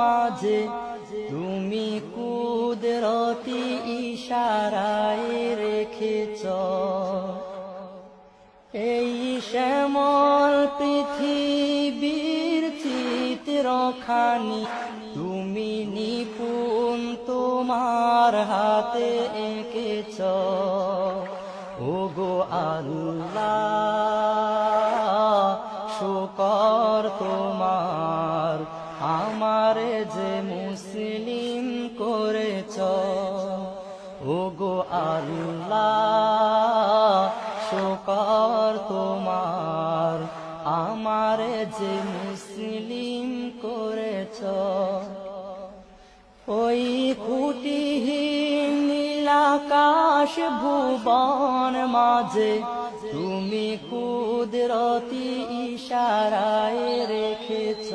মাঝে তুমি কুদরতি ইশারায় রেখেছ। এই শ্যামল পৃথিবীর চিত্রখানি তুমি নিপুণ তোমার হাতে এঁকেছ। ওগো আল্লাহ, শুকর তোমার আমারে যে মুসলিম করেছ, ওগো আল্লাহ, শুকর তোমার। আমারে যে মুসলিম করেছ, ওই খুঁটিহীন নীলাকাশ ভুবন মাঝে তুমি কুদরতি ইশারায় রেখেছ।